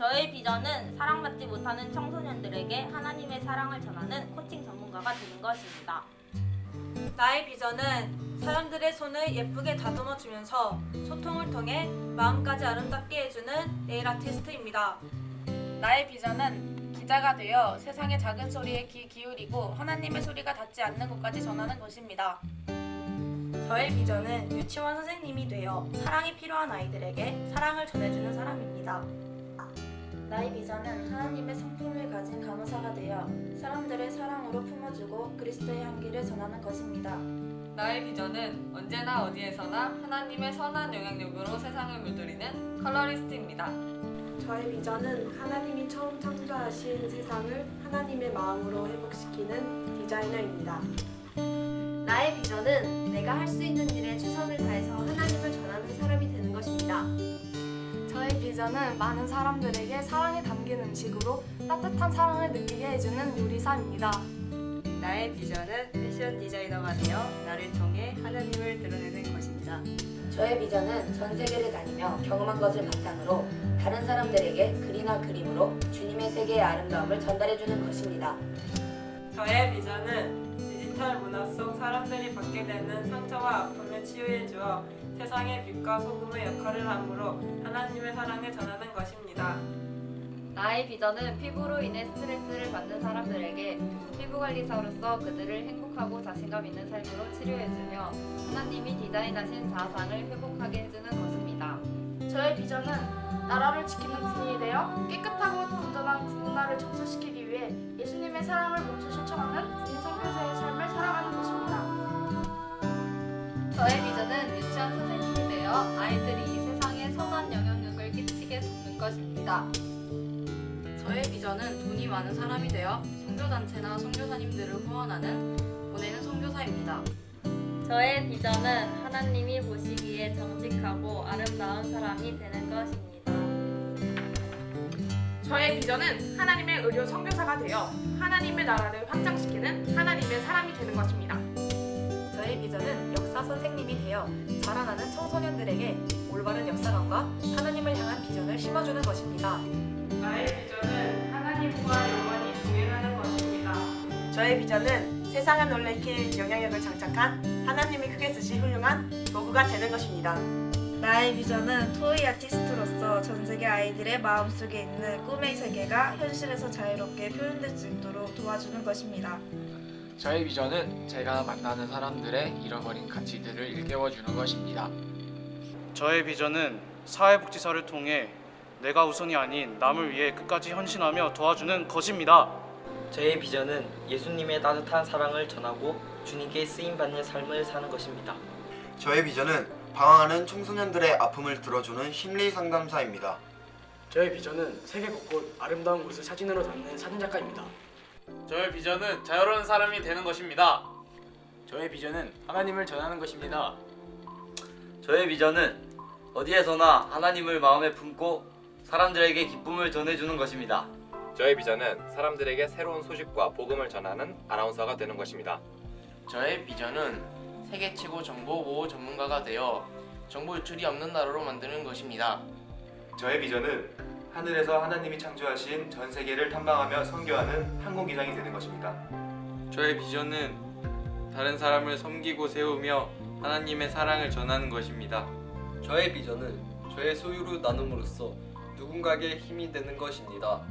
저의 비전은 사랑받지 못하는 청소년들에게 하나님의 사랑을 전하는 코칭 전문가가 되는 것입니다. 나의 비전은 사람들의 손을 예쁘게 다듬어 주면서 소통을 통해 마음까지 아름답게 해주는 네일 아티스트입니다. 나의 비전은 기자가 되어 세상의 작은 소리에 귀 기울이고 하나님의 소리가 닿지 않는 곳까지 전하는 것입니다. 저의 비전은 유치원 선생님이 되어 사랑이 필요한 아이들에게 사랑을 전해주는 사람입니다. 나의 비전은 하나님의 성품을 가진 간호사가 되어 사람들을 사랑으로 품어주고 그리스도의 향기를 전하는 것입니다. 나의 비전은 언제나 어디에서나 하나님의 선한 영향력으로 세상을 물들이는 컬러리스트입니다. 저의 비전은 하나님이 처음 창조하신 세상을 하나님의 마음으로 회복시키는 디자이너입니다. 나의 비전은 내가 할 수 있는 일에 최선을 다해서 하나님을 전하는 사람이 되는 것입니다. 저의 비전은 많은 사람들에게 사랑이 담긴 음식으로 따뜻한 사랑을 느끼게 해주는 요리사입니다. 나의 비전은 패션 디자이너가 되어 나를 통해 하나님을 드러내는 것입니다. 저의 비전은 전 세계를 다니며 경험한 것을 바탕으로 다른 사람들에게 글이나 그림으로 주님의 세계의 아름다움을 전달해주는 것입니다. 저의 비전은 디지털 문화 속 사람들이 받게 되는 상처와 아픔을 치유해 주어 세상의 빛과 소금의 역할을 함으로 하나님의 사랑을 전하는 것입니다. 나의 비전은 피부로 인해 스트레스를 받는 사람들에게 피부관리사로서 그들을 행복하고 자신감 있는 삶으로 치료해주며 하나님이 디자인하신 자아상을 회복하게 해주는 것입니다. 저의 비전은 나라를 지키는 군인이 되어 깨끗하고 건전한 군문화를 전수시키기 위해 예수님의 사랑을 몸소 실천하는 군인 선교사의 삶을 살아가는 것입니다. 저의 비전은 유치원 선생님이 되어 아이들이 이 세상에 선한 영향력을 끼치게 돕는 것입니다. 저의 비전은 돈이 많은 사람이 되어 선교단체나 선교사님들을 후원하는 보내는 선교사입니다. 저의 비전은 하나님이 보시기에 정직하고 아름다운 사람이 되는 것입니다. 저의 비전은 하나님의 의료 선교사가 되어 하나님의 나라를 확장시키는 하나님의 사람이 되는 것입니다. 저의 비전은 역사 선생님이 되어 자라나는 청소년들에게 올바른 역사관과 하나님을 향한 비전을 심어주는 것입니다. 나의 비전은 하나님과 영원히 동행하는 것입니다. 저의 비전은 세상을 놀래킬 영향력을 장착한 하나님이 크게 쓰신 훌륭한 도구가 되는 것입니다. 나의 비전은 토이 아티스트로서 전 세계 아이들의 마음속에 있는 꿈의 세계가 현실에서 자유롭게 표현될 수 있도록 도와주는 것입니다. 저의 비전은 제가 만나는 사람들의 잃어버린 가치들을 일깨워주는 것입니다. 저의 비전은 사회복지사를 통해 내가 우선이 아닌 남을 위해 끝까지 헌신하며 도와주는 것입니다. 저의 비전은 예수님의 따뜻한 사랑을 전하고 주님께 쓰임 받는 삶을 사는 것입니다. 저의 비전은 방황하는 청소년들의 아픔을 들어주는 심리 상담사입니다. 저의 비전은 세계 곳곳 아름다운 곳을 사진으로 담는 사진작가입니다. 저의 비전은 자유로운 사람이 되는 것입니다. 저의 비전은 하나님을 전하는 것입니다. 저의 비전은 어디에서나 하나님을 마음에 품고 사람들에게 기쁨을 전해주는 것입니다. 저의 비전은 사람들에게 새로운 소식과 복음을 전하는 아나운서가 되는 것입니다. 저의 비전은 세계 최고 정보 보호 전문가가 되어 정보 유출이 없는 나라로 만드는 것입니다. 저의 비전은 하늘에서 하나님이 창조하신 전 세계를 탐방하며 선교하는 항공기장이 되는 것입니다. 저의 비전은 다른 사람을 섬기고 세우며 하나님의 사랑을 전하는 것입니다. 저의 비전은 저의 소유로 나눔으로써 누군가에게 힘이 되는 것입니다.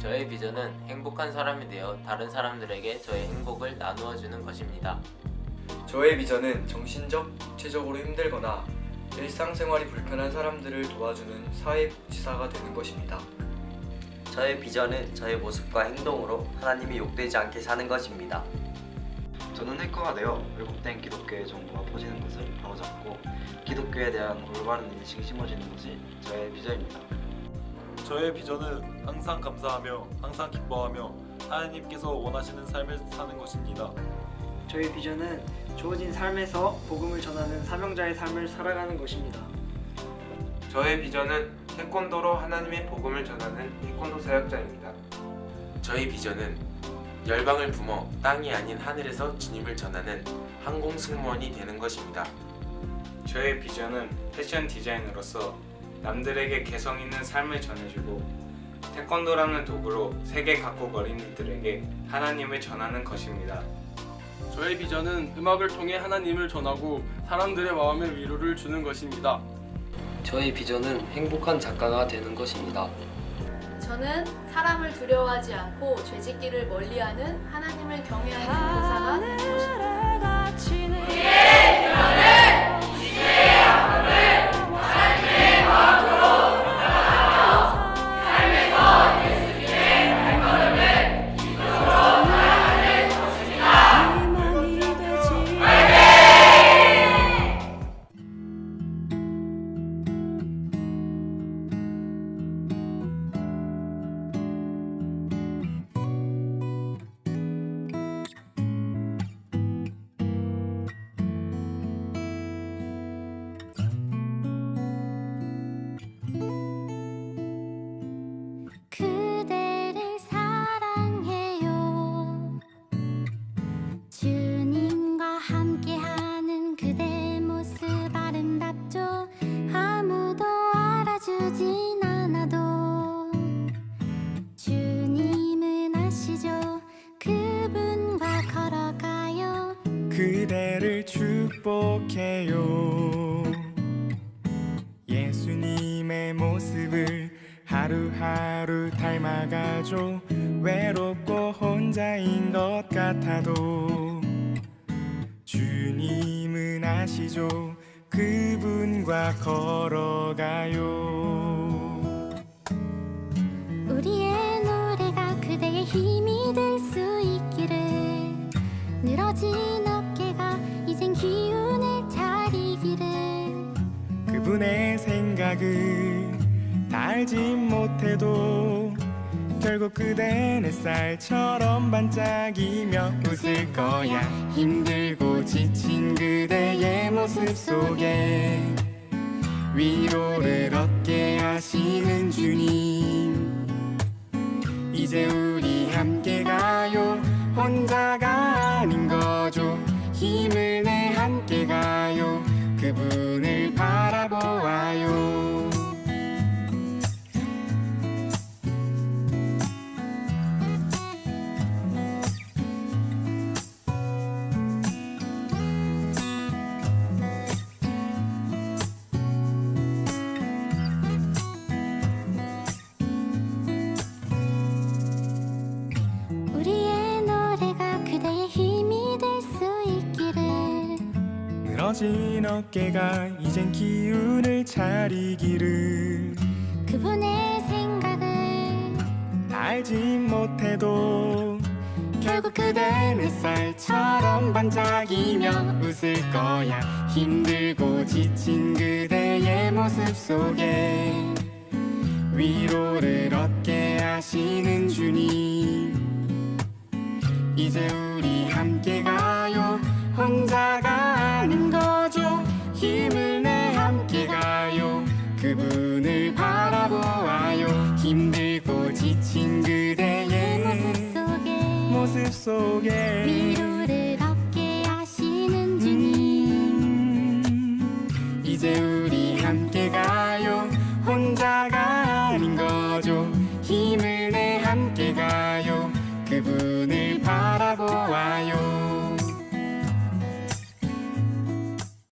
저의 비전은 행복한 사람이 되어 다른 사람들에게 저의 행복을 나누어 주는 것입니다. 저의 비전은 정신적, 육체적으로 힘들거나 일상생활이 불편한 사람들을 도와주는 사회복지사가 되는 것입니다. 저의 비전은 저의 모습과 행동으로 하나님이 욕되지 않게 사는 것입니다. 저는 해커가 되어 왜곡된 기독교의 정보가 퍼지는 것을 바로잡고 기독교에 대한 올바른 인식이 심어지는 것이 저의 비전입니다. 저의 비전은 항상 감사하며 항상 기뻐하며 하나님께서 원하시는 삶을 사는 것입니다. 저의 비전은 주어진 삶에서 복음을 전하는 사명자의 삶을 살아가는 것입니다. 저의 비전은 태권도로 하나님의 복음을 전하는 태권도 사역자입니다. 저의 비전은 열방을 붐어 땅이 아닌 하늘에서 주님을 전하는 항공 승무원이 되는 것입니다. 저의 비전은 패션 디자이너로서 남들에게 개성 있는 삶을 전해주고 태권도라는 도구로 세계 각국 어린이들에게 하나님을 전하는 것입니다. 저의 비전은 음악을 통해 하나님을 전하고 사람들의 마음에 위로를 주는 것입니다. 저의 비전은 행복한 작가가 되는 것입니다. 저는 사람을 두려워하지 않고 죄짓기를 멀리하는 하나님을 경외하는 교사가 되는 것입니다. 주님과 함께하는 그대 모습 아름답죠. 아무도 알아주진 않아도 주님은 아시죠. 그분과 걸어가요. 그대를 축복해요. 예수님의 모습을 하루하루 닮아가죠. 외롭고 혼자인 것 같아도 주님은 아시죠. 그분과 걸어가요. 우리의 노래가 그대의 힘이 될 수 있기를 늘어진 어깨가 이젠 기운을 차리기를 그분의 생각을 다 알지 못해도 결국 그댄 햇살처럼 반짝이며 웃을 거야. 힘들고 지친 그대의 모습 속에 위로를 얻게 늘어진 어깨가 이젠 기운을 차리기를 그분의 생각을 다 알지 못해도 결국 그댄 햇살처럼 반짝이며 웃을 거야. 힘들고 지친 그대의 모습 속에 위로를 얻게 하시는 주님. 이제 우리 함께 가요. 혼자 속에